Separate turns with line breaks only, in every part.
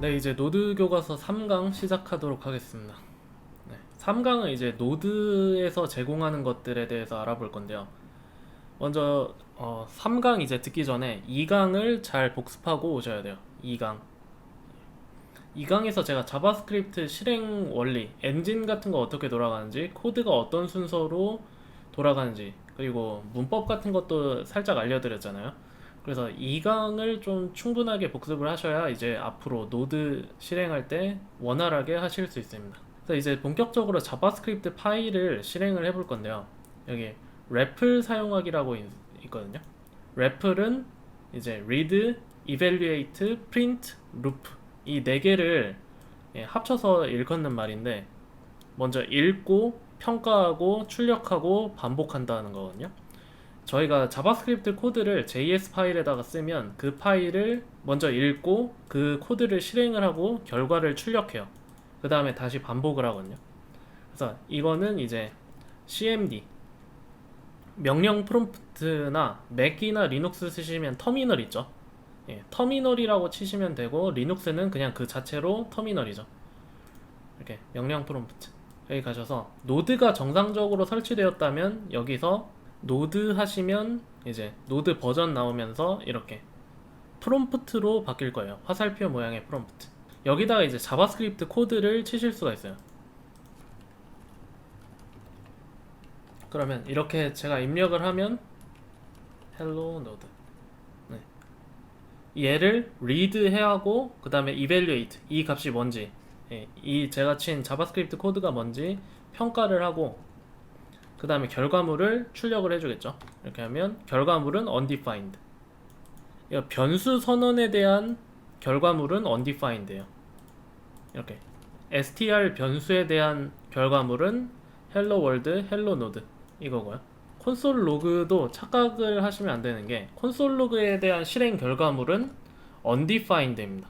네, 이제 노드 교과서 3강 시작하도록 하겠습니다. 네, 3강은 이제 노드에서 제공하는 것들에 대해서 알아볼 건데요. 먼저 어, 3강 이제 듣기 전에 2강을 잘 복습하고 오셔야 돼요. 2강. 2강에서 제가 자바스크립트 실행 원리, 엔진 같은 거 어떻게 돌아가는지, 코드가 어떤 순서로 돌아가는지, 그리고 문법 같은 것도 살짝 알려드렸잖아요. 그래서 2강을 좀 충분하게 복습을 하셔야 이제 앞으로 노드 실행할 때 원활하게 하실 수 있습니다. 그래서 이제 본격적으로 자바스크립트 파일을 실행을 해볼 건데요. 여기 랩을 사용하기라고 있, 있거든요. 랩을은 이제 read, evaluate, print, loop 이 네 개를 예, 합쳐서 일컫는 말인데 먼저 읽고 평가하고 출력하고 반복한다는 거거든요. 저희가 자바스크립트 코드를 JS 파일에다가 쓰면 그 파일을 먼저 읽고 그 코드를 실행을 하고 결과를 출력해요. 그 다음에 다시 반복을 하거든요. 그래서 이거는 이제 CMD 명령 프롬프트나 맥이나 리눅스 쓰시면 터미널 있죠. 예, 터미널이라고 치시면 되고 리눅스는 그냥 그 자체로 터미널이죠. 이렇게 명령 프롬프트 여기 가셔서 노드가 정상적으로 설치되었다면 여기서 노드 하시면 이제 노드 버전 나오면서 이렇게 프롬프트로 바뀔 거예요. 화살표 모양의 프롬프트. 여기다가 이제 자바스크립트 코드를 치실 수가 있어요. 그러면 이렇게 제가 입력을 하면 hello node 네. 얘를 read 해야 하고 그 다음에 evaluate 이 값이 뭔지 예, 이 제가 친 자바스크립트 코드가 뭔지 평가를 하고 그 다음에 결과물을 출력을 해주겠죠. 이렇게 하면 결과물은 undefined. 이거 변수 선언에 대한 결과물은 undefined예요. 이렇게 str 변수에 대한 결과물은 hello world, hello node 이거고요. 콘솔 로그도 착각을 하시면 안 되는 게 콘솔 로그에 대한 실행 결과물은 undefined입니다.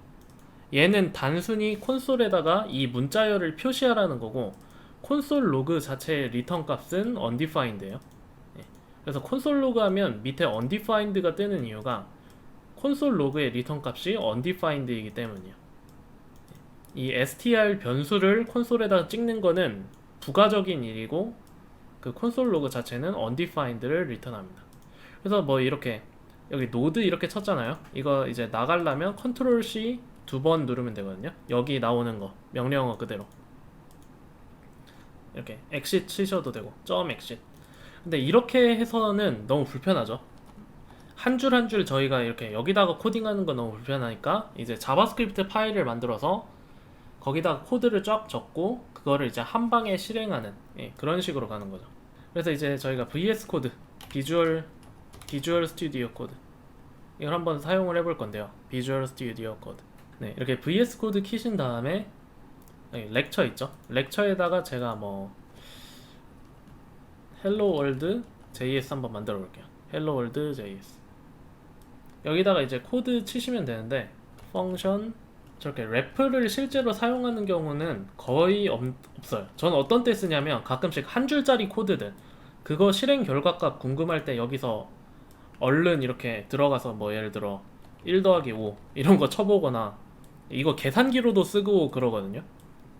얘는 단순히 콘솔에다가 이 문자열을 표시하라는 거고 콘솔 로그 자체의 리턴 값은 undefined예요. 예. 그래서 콘솔 로그 하면 밑에 undefined가 뜨는 이유가 콘솔 로그의 리턴 값이 undefined이기 때문이에요. 이 str 변수를 콘솔에다 찍는 거는 부가적인 일이고 그 콘솔 로그 자체는 undefined를 리턴합니다. 그래서 뭐 이렇게 여기 노드 이렇게 쳤잖아요. 이거 이제 나가려면 컨트롤 C 두 번 누르면 되거든요. 여기 나오는 거 명령어 그대로 이렇게 exit 치셔도 되고 점 exit. 근데 이렇게 해서는 너무 불편하죠. 한 줄 한 줄 저희가 이렇게 여기다가 코딩하는 건 너무 불편하니까 이제 자바스크립트 파일을 만들어서 거기다가 코드를 쫙 적고 그거를 이제 한 방에 실행하는 예, 그런 식으로 가는 거죠. 그래서 이제 저희가 VS 코드, 비주얼 비주얼 스튜디오 코드 이걸 한번 사용을 해볼 건데요. 비주얼 스튜디오 코드. 네, 이렇게 VS 코드 키신 다음에 여기 렉처 있죠? 렉처에다가 제가 뭐 헬로 월드 JS 한번 만들어 볼게요. 헬로 월드 JS. 여기다가 이제 코드 치시면 되는데 펑션 저렇게 래프를 실제로 사용하는 경우는 거의 없, 없어요. 저는 어떤 때 쓰냐면 가끔씩 한 줄짜리 코드들 그거 실행 결과값 궁금할 때 여기서 얼른 이렇게 들어가서 뭐 예를 들어 1 더하기 5 이런 거 쳐보거나 이거 계산기로도 쓰고 그러거든요.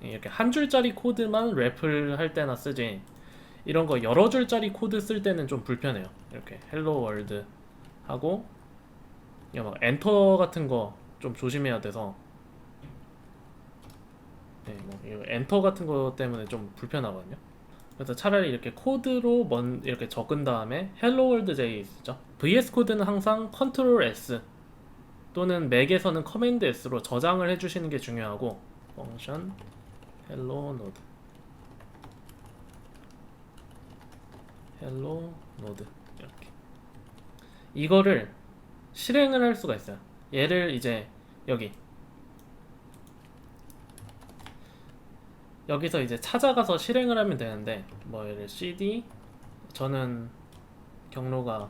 이렇게 한 줄짜리 코드만 랩을 할 때나 쓰지 이런 거 여러 줄짜리 코드 쓸 때는 좀 불편해요. 이렇게 헬로 월드 하고 이거 막 엔터 같은 거 좀 조심해야 돼서 네, 뭐 엔터 같은 거 때문에 좀 불편하거든요. 그래서 차라리 이렇게 코드로 먼 이렇게 적은 다음에 hello world JS죠. VS 코드는 항상 컨트롤 S 또는 맥에서는 커맨드 S로 저장을 해주시는 게 중요하고 hello node hello node 이렇게. 이거를 실행을 할 수가 있어요. 얘를 이제 여기. 여기서 이제 찾아가서 실행을 하면 되는데 뭐 얘를 cd 저는 경로가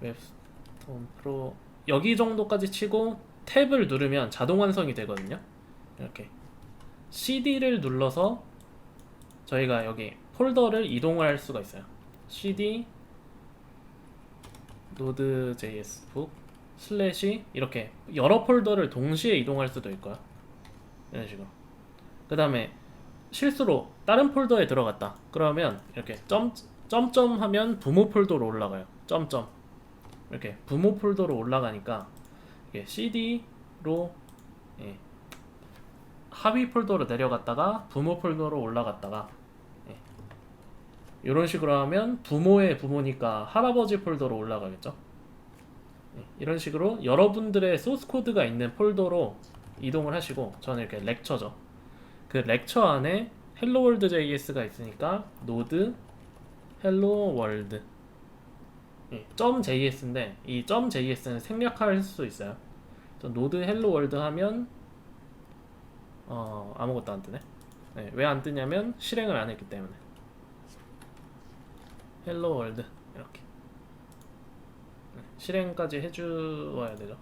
웹스톤 프로 여기 정도까지 치고 탭을 누르면 자동 완성이 되거든요. 이렇게 cd를 눌러서 저희가 여기 폴더를 이동을 할 수가 있어요. cd node.js 북 슬래시 이렇게 여러 폴더를 동시에 이동할 수도 있고요. 이런 식으로. 그 다음에 실수로 다른 폴더에 들어갔다. 그러면 이렇게 점 점점 하면 부모 폴더로 올라가요. 점점 이렇게 부모 폴더로 올라가니까 이게 CD로 예, 하위 폴더로 내려갔다가 부모 폴더로 올라갔다가 예, 이런 식으로 하면 부모의 부모니까 할아버지 폴더로 올라가겠죠. 예, 이런 식으로 여러분들의 소스 코드가 있는 폴더로 이동을 하시고 저는 이렇게 렉처죠. 그 렉처 안에 헬로 월드 JS가 있으니까 노드 헬로 월드 예, .js인데 이 .js는 생략할 수 있어요. 노드 헬로 월드 하면 어, 아무것도 안 뜨네. 네, 왜 안 뜨냐면 실행을 안 했기 때문에. 헬로 월드 이렇게 네, 실행까지 해주어야 되죠.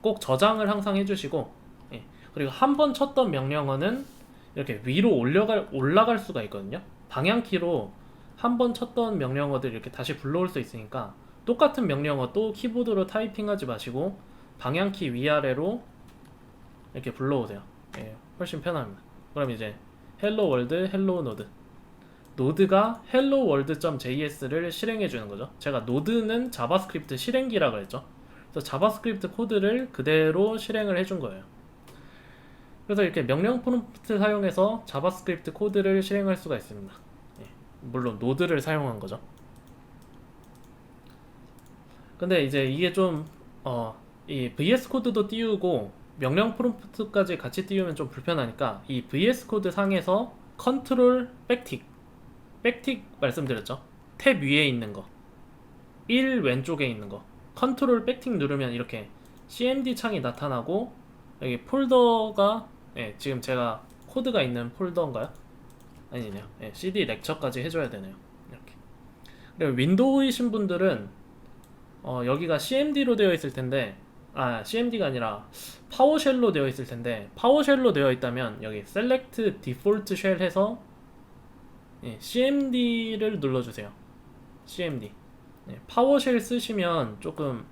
꼭 저장을 항상 해주시고 예, 그리고 한 번 쳤던 명령어는 이렇게 위로 올라갈 올라갈 수가 있거든요. 방향키로 한 번 쳤던 명령어들 이렇게 다시 불러올 수 있으니까 똑같은 명령어 또 키보드로 타이핑하지 마시고 방향키 위아래로 이렇게 불러오세요. 예, 훨씬 편합니다. 그럼 이제 헬로 월드 헬로 노드 노드가 hello world.js를 실행해 주는 거죠. 제가 노드는 자바스크립트 실행기라 그랬죠. 그래서 자바스크립트 코드를 그대로 실행을 해준 거예요. 그래서 이렇게 명령 프롬프트 사용해서 자바스크립트 코드를 실행할 수가 있습니다. 예, 물론 노드를 사용한 거죠. 근데 이제 이게 좀, 어, 이 VS 코드도 띄우고 명령 프롬프트까지 같이 띄우면 좀 불편하니까 이 VS 코드 상에서 컨트롤 백틱, 백틱 말씀드렸죠? 탭 위에 있는 거, 1 왼쪽에 있는 거, 컨트롤 백틱 누르면 이렇게 CMD 창이 나타나고 여기 폴더가 예, 지금 제가 코드가 있는 폴더인가요? 아니네요. 예, CD 렉처까지 해줘야 되네요. 이렇게. 그리고 윈도우이신 분들은 어, 여기가 CMD로 되어 있을 텐데 아 CMD가 아니라 파워쉘로 되어 있을 텐데 파워쉘로 되어 있다면 여기 Select Default Shell 해서 예, CMD를 눌러주세요. CMD. 예, 파워쉘 쓰시면 조금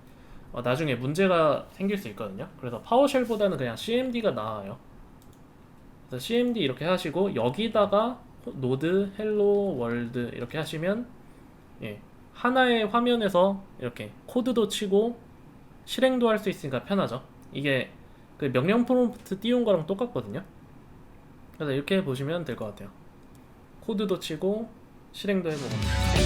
어, 나중에 문제가 생길 수 있거든요. 그래서 파워쉘보다는 그냥 CMD가 나아요. 그래서 CMD 이렇게 하시고 여기다가 노드 헬로 월드 이렇게 하시면 예, 하나의 화면에서 이렇게 코드도 치고 실행도 할 수 있으니까 편하죠. 이게 그 명령 프롬프트 띄운 거랑 똑같거든요. 그래서 이렇게 보시면 될 것 같아요. 코드도 치고 실행도 해보고.